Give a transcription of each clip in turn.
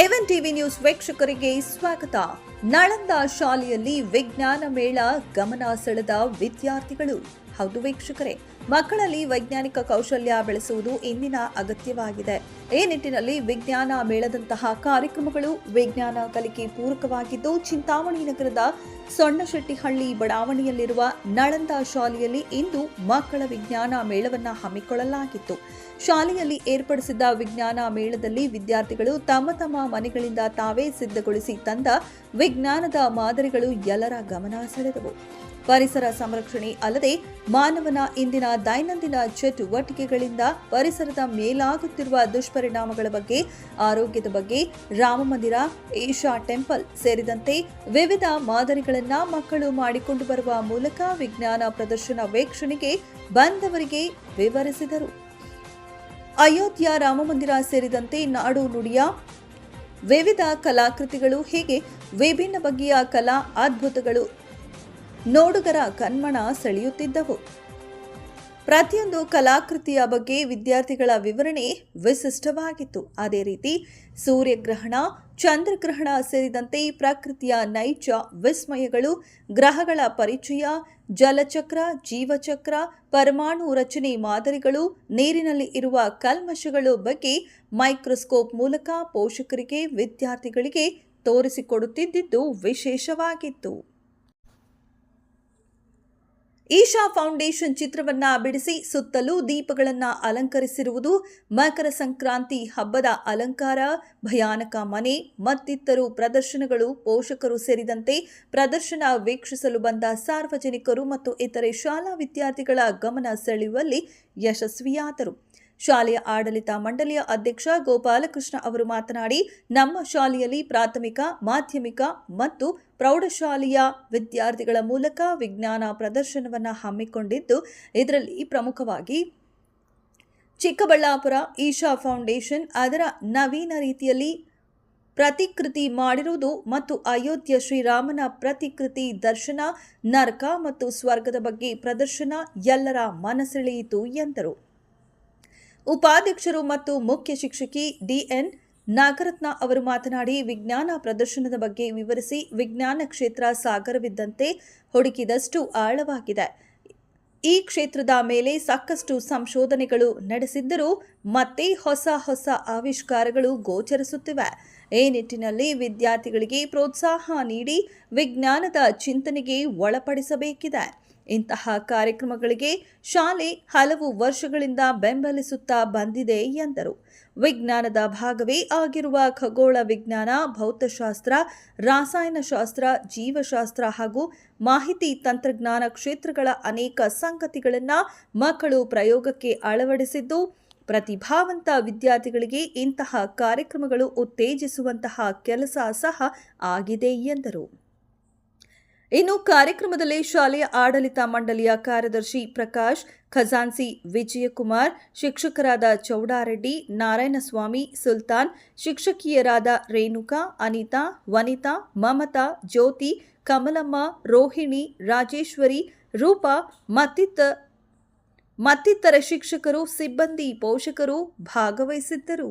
A one TV news ವೀಕ್ಷಕರಿಗೆ ಸ್ವಾಗತ. ನಳಂದ ಶಾಲೆಯಲ್ಲಿ ವಿಜ್ಞಾನ ಮೇಳ ಗಮನ ಸೆಳೆದ ವಿದ್ಯಾರ್ಥಿಗಳು. ಹೌದು ವೀಕ್ಷಕರೇ, ಮಕ್ಕಳಲ್ಲಿ ವೈಜ್ಞಾನಿಕ ಕೌಶಲ್ಯ ಬೆಳೆಸುವುದು ಇಂದಿನ ಅಗತ್ಯವಾಗಿದೆ. ಈ ನಿಟ್ಟಿನಲ್ಲಿ ವಿಜ್ಞಾನ ಮೇಳದಂತಹ ಕಾರ್ಯಕ್ರಮಗಳು ವಿಜ್ಞಾನ ಕಲಿಕೆ ಪೂರಕವಾಗಿದ್ದು, ಚಿಂತಾಮಣಿ ನಗರದ ಸೊಣ್ಣಶೆಟ್ಟಿಹಳ್ಳಿ ಬಡಾವಣೆಯಲ್ಲಿರುವ ನಳಂದ ಶಾಲೆಯಲ್ಲಿ ಇಂದು ಮಕ್ಕಳ ವಿಜ್ಞಾನ ಮೇಳವನ್ನ ಹಮ್ಮಿಕೊಳ್ಳಲಾಗಿತ್ತು. ಶಾಲೆಯಲ್ಲಿ ಏರ್ಪಡಿಸಿದ್ದ ವಿಜ್ಞಾನ ಮೇಳದಲ್ಲಿ ವಿದ್ಯಾರ್ಥಿಗಳು ತಮ್ಮ ತಮ್ಮ ಮನೆಗಳಿಂದ ತಾವೇ ಸಿದ್ಧಗೊಳಿಸಿ ತಂದ ವಿಜ್ಞಾನದ ಮಾದರಿಗಳು ಎಲ್ಲರ ಗಮನ ಸೆಳೆದವು. ಪರಿಸರ ಸಂರಕ್ಷಣೆ ಅಲ್ಲದೆ ಮಾನವನ ಇಂದಿನ ದೈನಂದಿನ ಚಟುವಟಿಕೆಗಳಿಂದ ಪರಿಸರದ ಮೇಲಾಗುತ್ತಿರುವ ದುಷ್ಪರಿಣಾಮಗಳ ಬಗ್ಗೆ, ಆರೋಗ್ಯದ ಬಗ್ಗೆ ರಾಮಮಂದಿರ ಈಶಾ ಟೆಂಪಲ್ ಸೇರಿದಂತೆ ವಿವಿಧ ಮಾದರಿಗಳನ್ನು ಮಕ್ಕಳು ಮಾಡಿಕೊಂಡು ಬರುವ ಮೂಲಕ ವಿಜ್ಞಾನ ಪ್ರದರ್ಶನ ವೀಕ್ಷಣೆಗೆ ಬಂದವರಿಗೆ ವಿವರಿಸಿದರು. ಅಯೋಧ್ಯ ರಾಮಮಂದಿರ ಸೇರಿದಂತೆ ನಾಡು ನುಡಿಯ ವಿವಿಧ ಕಲಾಕೃತಿಗಳು, ಹೀಗೆ ವಿಭಿನ್ನ ಬಗೆಯ ಕಲಾ ಅದ್ಭುತಗಳು ನೋಡುಗರ ಕಣ್ಮನ ಸೆಳೆಯುತ್ತಿದ್ದವು. ಪ್ರತಿಯೊಂದು ಕಲಾಕೃತಿಯ ಬಗ್ಗೆ ವಿದ್ಯಾರ್ಥಿಗಳ ವಿವರಣೆ ವಿಶಿಷ್ಟವಾಗಿತ್ತು. ಅದೇ ರೀತಿ, ಸೂರ್ಯಗ್ರಹಣ, ಚಂದ್ರಗ್ರಹಣ ಸೇರಿದಂತೆ ಪ್ರಕೃತಿಯ ನೈಜ ವಿಸ್ಮಯಗಳು, ಗ್ರಹಗಳ ಪರಿಚಯ, ಜಲಚಕ್ರ, ಜೀವಚಕ್ರ, ಪರಮಾಣು ರಚನೆ ಮಾದರಿಗಳು, ನೀರಿನಲ್ಲಿ ಇರುವ ಕಲ್ಮಶಗಳು ಬಗ್ಗೆ ಮೈಕ್ರೋಸ್ಕೋಪ್ ಮೂಲಕ ಪೋಷಕರಿಗೆ, ವಿದ್ಯಾರ್ಥಿಗಳಿಗೆ ತೋರಿಸಿಕೊಡುತ್ತಿದ್ದುದು ವಿಶೇಷವಾಗಿತ್ತು. ಈಶಾ ಫೌಂಡೇಶನ್ ಚಿತ್ರವನ್ನ ಬಿಡಿಸಿ ಸುತ್ತಲೂ ದೀಪಗಳನ್ನು ಅಲಂಕರಿಸಿರುವುದು ಮಕರ ಸಂಕ್ರಾಂತಿ ಹಬ್ಬದ ಅಲಂಕಾರ, ಭಯಾನಕ ಮನೆ, ಮತ್ತಿತರು ಪ್ರದರ್ಶನಗಳು, ಪೋಷಕರು ಸೇರಿದಂತೆ ಪ್ರದರ್ಶನ ವೀಕ್ಷಿಸಲು ಬಂದ ಸಾರ್ವಜನಿಕರು ಮತ್ತು ಇತರೆ ಶಾಲಾ ವಿದ್ಯಾರ್ಥಿಗಳ ಗಮನ ಸೆಳೆಯುವಲ್ಲಿ ಯಶಸ್ವಿಯಾದರು. ಶಾಲೆಯ ಆಡಳಿತ ಮಂಡಳಿಯ ಅಧ್ಯಕ್ಷ ಗೋಪಾಲಕೃಷ್ಣ ಅವರು ಮಾತನಾಡಿ, ನಮ್ಮ ಶಾಲೆಯಲ್ಲಿ ಪ್ರಾಥಮಿಕ, ಮಾಧ್ಯಮಿಕ ಮತ್ತು ಪ್ರೌಢಶಾಲೆಯ ವಿದ್ಯಾರ್ಥಿಗಳ ಮೂಲಕ ವಿಜ್ಞಾನ ಪ್ರದರ್ಶನವನ್ನು ಹಮ್ಮಿಕೊಂಡಿದ್ದು, ಇದರಲ್ಲಿ ಪ್ರಮುಖವಾಗಿ ಚಿಕ್ಕಬಳ್ಳಾಪುರ ಈಶಾ ಫೌಂಡೇಶನ್ ಅದರ ನವೀನ ರೀತಿಯಲ್ಲಿ ಪ್ರತಿಕೃತಿ ಮಾಡಿರುವುದು ಮತ್ತು ಅಯೋಧ್ಯೆ ಶ್ರೀರಾಮನ ಪ್ರತಿಕೃತಿ ದರ್ಶನ, ನರಕ ಮತ್ತು ಸ್ವರ್ಗದ ಬಗ್ಗೆ ಪ್ರದರ್ಶನ ಎಲ್ಲರ ಮನಸೆಳೆಯಿತು ಎಂದರು. ಉಪಾಧ್ಯಕ್ಷರು ಮತ್ತು ಮುಖ್ಯ ಶಿಕ್ಷಕಿ ಡಿಎನ್ ನಾಗರತ್ನ ಅವರು ಮಾತನಾಡಿ, ವಿಜ್ಞಾನ ಪ್ರದರ್ಶನದ ಬಗ್ಗೆ ವಿವರಿಸಿ ವಿಜ್ಞಾನ ಕ್ಷೇತ್ರ ಸಾಗರವಿದ್ದಂತೆ ಹುಡುಕಿದಷ್ಟು ಆಳವಾಗಿದೆ. ಈ ಕ್ಷೇತ್ರದ ಮೇಲೆ ಸಾಕಷ್ಟು ಸಂಶೋಧನೆಗಳು ನಡೆಸಿದ್ದರೂ ಮತ್ತೆ ಹೊಸ ಹೊಸ ಆವಿಷ್ಕಾರಗಳು ಗೋಚರಿಸುತ್ತಿವೆ. ಈ ನಿಟ್ಟಿನಲ್ಲಿ ವಿದ್ಯಾರ್ಥಿಗಳಿಗೆ ಪ್ರೋತ್ಸಾಹ ನೀಡಿ ವಿಜ್ಞಾನದ ಚಿಂತನೆಗೆ ಒಳಪಡಿಸಬೇಕಿದೆ. ಇಂತಹ ಕಾರ್ಯಕ್ರಮಗಳಿಗೆ ಶಾಲೆ ಹಲವು ವರ್ಷಗಳಿಂದ ಬೆಂಬಲಿಸುತ್ತಾ ಬಂದಿದೆ ಎಂದರು. ವಿಜ್ಞಾನದ ಭಾಗವೇ ಆಗಿರುವ ಖಗೋಳ ವಿಜ್ಞಾನ, ಭೌತಶಾಸ್ತ್ರ, ರಾಸಾಯನಶಾಸ್ತ್ರ, ಜೀವಶಾಸ್ತ್ರ ಹಾಗೂ ಮಾಹಿತಿ ತಂತ್ರಜ್ಞಾನ ಕ್ಷೇತ್ರಗಳ ಅನೇಕ ಸಂಗತಿಗಳನ್ನು ಮಕ್ಕಳು ಪ್ರಯೋಗಕ್ಕೆ ಅಳವಡಿಸಿದ್ದು, ಪ್ರತಿಭಾವಂತ ವಿದ್ಯಾರ್ಥಿಗಳಿಗೆ ಇಂತಹ ಕಾರ್ಯಕ್ರಮಗಳು ಉತ್ತೇಜಿಸುವಂತಹ ಕೆಲಸ ಸಹ ಆಗಿದೆ ಎಂದರು. ಇನ್ನು ಕಾರ್ಯಕ್ರಮದಲ್ಲಿ ಶಾಲೆಯ ಆಡಳಿತ ಮಂಡಳಿಯ ಕಾರ್ಯದರ್ಶಿ ಪ್ರಕಾಶ್ ಖಜಾನ್ಸಿ ವಿಜಯಕುಮಾರ್, ಶಿಕ್ಷಕರಾದ ಚೌಡಾರೆಡ್ಡಿ, ನಾರಾಯಣಸ್ವಾಮಿ, ಸುಲ್ತಾನ್, ಶಿಕ್ಷಕಿಯರಾದ ರೇಣುಕಾ, ಅನಿತಾ, ವನಿತಾ, ಮಮತಾ, ಜ್ಯೋತಿ, ಕಮಲಮ್ಮ, ರೋಹಿಣಿ, ರಾಜೇಶ್ವರಿ, ರೂಪಾ ಮತ್ತಿತ್ತ ಮತ್ತಿತರ ಶಿಕ್ಷಕರು, ಸಿಬ್ಬಂದಿ, ಪೋಷಕರು ಭಾಗವಹಿಸಿದ್ದರು.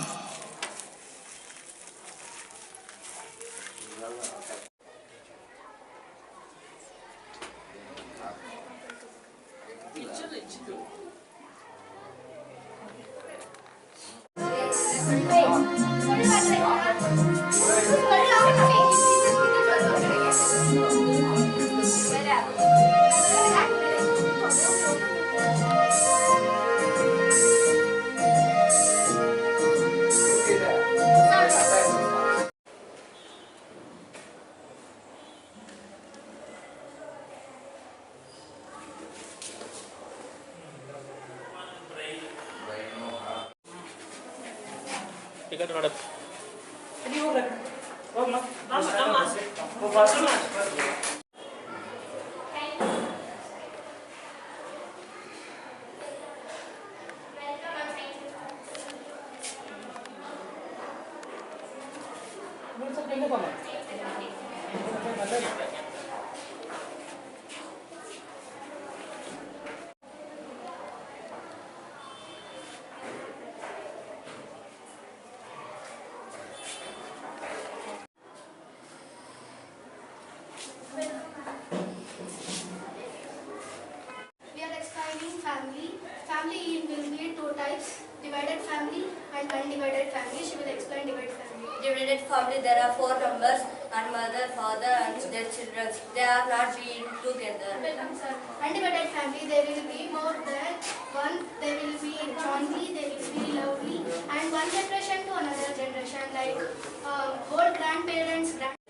Mama, toma. Vou passar mais. And undivided family. She will explain divided family. Divided family, there are four members and mother, father and their children. They are not being together. Undivided family, there will be more than one. There will be jointly, there will be lovely, and one generation to another generation, like uh, old grandparents, grand.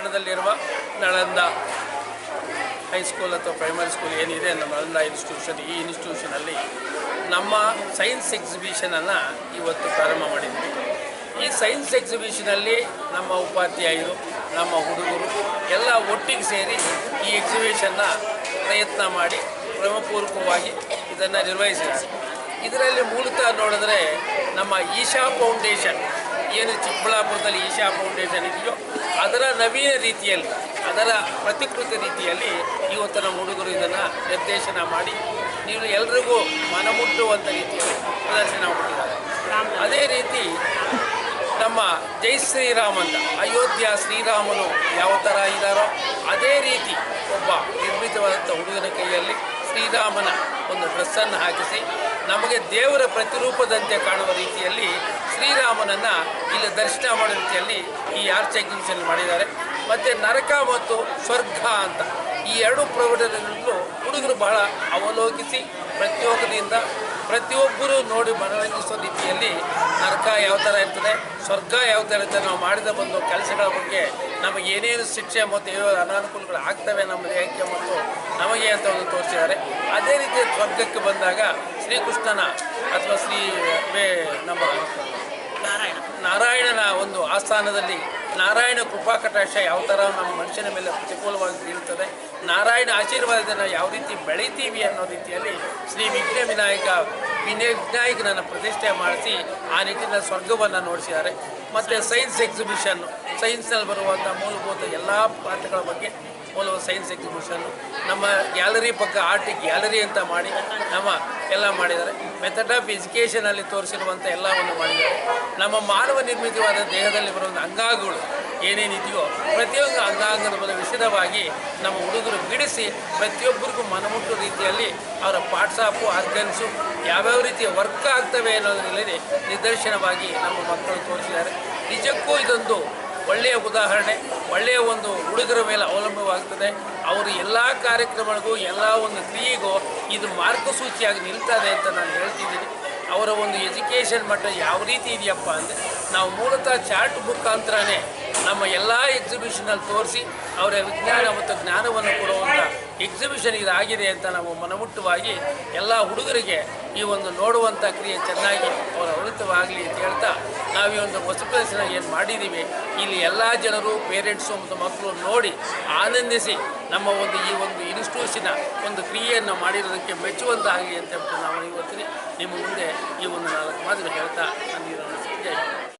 ಪಟ್ಟಣದಲ್ಲಿರುವ Nalanda high school ಅಥವಾ primary school ಏನಿದೆ, ನಮ್ಮ Nalanda institution ಈ ಇನ್ಸ್ಟಿಟ್ಯೂಷನಲ್ಲಿ ನಮ್ಮ science ಎಕ್ಸಿಬಿಷನನ್ನು ಇವತ್ತು ಪ್ರಾರಂಭ ಮಾಡಿದ್ವಿ. ಈ ಸೈನ್ಸ್ ಎಕ್ಸಿಬಿಷನಲ್ಲಿ ನಮ್ಮ ಉಪಾಧ್ಯಾಯರು, ನಮ್ಮ ಹುಡುಗರು ಎಲ್ಲ ಒಟ್ಟಿಗೆ ಸೇರಿ ಈ ಎಕ್ಸಿಬಿಷನ್ನ ಪ್ರಯತ್ನ ಮಾಡಿ ಕ್ರಮಪೂರ್ವಕವಾಗಿ ಇದನ್ನು ನಿರ್ವಹಿಸಿದ್ದಾರೆ. ಇದರಲ್ಲಿ ಮೂಲತಃ ನೋಡಿದ್ರೆ ನಮ್ಮ ಈಶಾ ಫೌಂಡೇಶನ್ ಏನು ಚಿಕ್ಕಬಳ್ಳಾಪುರದಲ್ಲಿ ಈಶಾ ಫೌಂಡೇಶನ್ ಇದೆಯೋ ಅದರ ನವೀನ ರೀತಿಯಲ್ಲಿ, ಅದರ ಪ್ರತಿಕೃತ ರೀತಿಯಲ್ಲಿ ಇವತ್ತು ನಮ್ಮ ಹುಡುಗರು ಇದನ್ನು ನಿರ್ದೇಶನ ಮಾಡಿ, ನೀವು ಎಲ್ರಿಗೂ ಮನಮುಟ್ಟುವಂಥ ರೀತಿಯಲ್ಲಿ ಪ್ರದರ್ಶನ ಮಾಡಿದ್ದಾರೆ. ಅದೇ ರೀತಿ ನಮ್ಮ ಜೈ ಶ್ರೀರಾಮ್ ಅಂತ, ಅಯೋಧ್ಯ ಶ್ರೀರಾಮನು ಯಾವ ಥರ ಇದ್ದಾರೋ ಅದೇ ರೀತಿ ಒಬ್ಬ ನಿರ್ಮಿತವಾದಂಥ ಹುಡುಗನ ಕೈಯಲ್ಲಿ ಶ್ರೀರಾಮನ ಒಂದು ಡ್ರೆಸ್ಸನ್ನು ಹಾಕಿಸಿ ನಮಗೆ ದೇವರ ಪ್ರತಿರೂಪದಂತೆ ಕಾಣುವ ರೀತಿಯಲ್ಲಿ ಶ್ರೀರಾಮನನ್ನು ಇಲ್ಲಿ ದರ್ಶನ ಮಾಡೋ ರೀತಿಯಲ್ಲಿ ಈ ಆರ್ಚ್ ಎಕ್ಸಿಬಿಷನ್ ಮಾಡಿದ್ದಾರೆ. ಮತ್ತು ನರಕ ಮತ್ತು ಸ್ವರ್ಗ ಅಂತ ಈ ಎರಡು ಪ್ರವಟನೆಗಳನ್ನು ಹುಡುಗರು ಬಹಳ ಅವಲೋಕಿಸಿ ಪ್ರತಿಯೊಬ್ಬರಿಂದ ಪ್ರತಿಯೊಬ್ಬರು ನೋಡಿ ಮನರಂಜಿಸೋ ರೀತಿಯಲ್ಲಿ ನರಕ ಯಾವ ಥರ ಇರ್ತದೆ, ಸ್ವರ್ಗ ಯಾವ ಥರ ಇರ್ತದೆ ನಾವು ಮಾಡಿದ ಒಂದು ಕೆಲಸಗಳ ಬಗ್ಗೆ ನಮಗೆ ಏನೇನು ಶಿಕ್ಷೆ ಮತ್ತು ಅನಾನುಕೂಲಗಳು ಆಗ್ತವೆ ನಮ್ಮ ದೇಹಕ್ಕೆ ಮತ್ತು ನಮಗೆ ಅಂತ ಒಂದು ತೋರಿಸಿದ್ದಾರೆ. ಅದೇ ರೀತಿ ಸ್ವರ್ಗಕ್ಕೆ ಬಂದಾಗ ಶ್ರೀಕೃಷ್ಣನ ಅಥವಾ ಶ್ರೀ, ವೇ, ನಮ್ಮ ನಾರಾಯಣ, ನಾರಾಯಣನ ಒಂದು ಆಸ್ಥಾನದಲ್ಲಿ ನಾರಾಯಣ ಕೃಪಾ ಕಟಾಕ್ಷ ಯಾವ ಥರ ನಮ್ಮ ಮನುಷ್ಯನ ಮೇಲೆ ಪ್ರತಿಕೂಲವಾಗಿ ಬೀಳ್ತದೆ, ನಾರಾಯಣ ಆಶೀರ್ವಾದನ ಯಾವ ರೀತಿ ಬೆಳಿತೀವಿ ಅನ್ನೋ ರೀತಿಯಲ್ಲಿ ಶ್ರೀ ವಿಘ್ನ ವಿನಾಯಕ ವಿನಯ ವಿನಾಯಕನನ್ನು ಪ್ರತಿಷ್ಠೆ ಮಾಡಿಸಿ ಆ ನಿಟ್ಟಿನ ಸ್ವರ್ಗವನ್ನು ನೋಡಿಸಿದ್ದಾರೆ. ಮತ್ತು ಸೈನ್ಸ್ ಎಕ್ಸಿಬಿಷನ್ ಸೈನ್ಸ್ನಲ್ಲಿ ಬರುವಂಥ ಮೂಲಭೂತ ಎಲ್ಲ ಪಾಠಗಳ ಬಗ್ಗೆ ಮೂಲಭೂತ ಸೈನ್ಸ್ ಎಕ್ಸಿಬಿಷನ್ನು, ನಮ್ಮ ಗ್ಯಾಲರಿ ಪಕ್ಕ ಆರ್ಟ್ ಗ್ಯಾಲರಿ ಅಂತ ಮಾಡಿ, ನಮ್ಮ ಎಲ್ಲ ಮಾಡಿದ್ದಾರೆ. ಮೆಥಡ್ ಆಫ್ ಎಜುಕೇಷನಲ್ಲಿ ತೋರಿಸಿರುವಂಥ ಎಲ್ಲವನ್ನು ಮಾಡಿದ್ದಾರೆ. ನಮ್ಮ ಮಾನವ ನಿರ್ಮಿತವಾದ ದೇಹದಲ್ಲಿ ಬರುವಂಥ ಅಂಗಾಂಗಗಳು ಏನೇನಿದೆಯೋ ಪ್ರತಿಯೊಂದು ಅಂಗಾಂಗದ ಮೇಲೆ ವಿಶದವಾಗಿ ನಮ್ಮ ಹುಡುಗರು ಬಿಡಿಸಿ ಪ್ರತಿಯೊಬ್ಬರಿಗೂ ಮನಮುಟ್ಟು ರೀತಿಯಲ್ಲಿ ಅವರ ಪಾಟ್ಸಾಪು ಆರ್ಗನ್ಸು ಯಾವ್ಯಾವ ರೀತಿಯ ವರ್ಕ್ ಆಗ್ತವೆ ಅನ್ನೋದರಲ್ಲಿ ನಿದರ್ಶನವಾಗಿ ನಮ್ಮ ಮಕ್ಕಳು ತೋರಿಸಿದ್ದಾರೆ. ನಿಜಕ್ಕೂ ಇದೊಂದು ಒಳ್ಳೆಯ ಉದಾಹರಣೆ, ಒಳ್ಳೆಯ ಒಂದು ಹುಡುಗರ ಮೇಲೆ ಅವಲಂಬವಾಗ್ತದೆ. ಅವರು ಎಲ್ಲ ಕಾರ್ಯಕ್ರಮಗಳಿಗೂ ಎಲ್ಲ ಒಂದು ಕ್ರಿಯೆಗೂ ಇದು ಮಾರ್ಗಸೂಚಿಯಾಗಿ ನಿಲ್ತದೆ ಅಂತ ನಾನು ಹೇಳ್ತಿದ್ದೀನಿ. ಅವರ ಒಂದು ಎಜುಕೇಷನ್ ಮಟ್ಟ ಯಾವ ರೀತಿ ಇದೆಯಪ್ಪ ಅಂದರೆ, ನಾವು ಮೂಲತಃ ಚಾರ್ಟ್ ಮುಖಾಂತರನೇ ನಮ್ಮ ಎಲ್ಲ ಎಕ್ಸಿಬಿಷನಲ್ಲಿ ತೋರಿಸಿ ಅವರ ವಿಜ್ಞಾನ ಮತ್ತು ಜ್ಞಾನವನ್ನು ಕೊಡುವಂಥ ಎಕ್ಸಿಬಿಷನ್ ಇದಾಗಿದೆ ಅಂತ ನಾವು ಮನಮುಟ್ಟವಾಗಿ ಎಲ್ಲ ಹುಡುಗರಿಗೆ ಈ ಒಂದು ನೋಡುವಂಥ ಕ್ರಿಯೆ ಚೆನ್ನಾಗಿ ಅವರ ಅಳಿತವಾಗಲಿ ಅಂತ ಹೇಳ್ತಾ ನಾವು ಈ ಒಂದು ಹೊಸ ಪ್ರದರ್ಶನ ಏನು ಮಾಡಿದ್ದೀವಿ ಇಲ್ಲಿ ಎಲ್ಲ ಜನರು ಪೇರೆಂಟ್ಸು ಮತ್ತು ಮಕ್ಕಳು ನೋಡಿ ಆನಂದಿಸಿ ನಮ್ಮ ಒಂದು ಈ ಒಂದು ಇನ್ಸ್ಟಿಟ್ಯೂಷನ ಒಂದು ಕ್ರಿಯೆಯನ್ನು ಮಾಡಿರೋದಕ್ಕೆ ಮೆಚ್ಚುವಂತಾಗಲಿ ಅಂತ ಹೇಳ್ಬಿಟ್ಟು ನಾವು ಇವತ್ತಿನ ನಿಮ್ಮ ಮುಂದೆ ಈ ಒಂದು ನಾಲ್ಕು ಮಾತನ್ನು ಹೇಳ್ತಾ ನಾನು.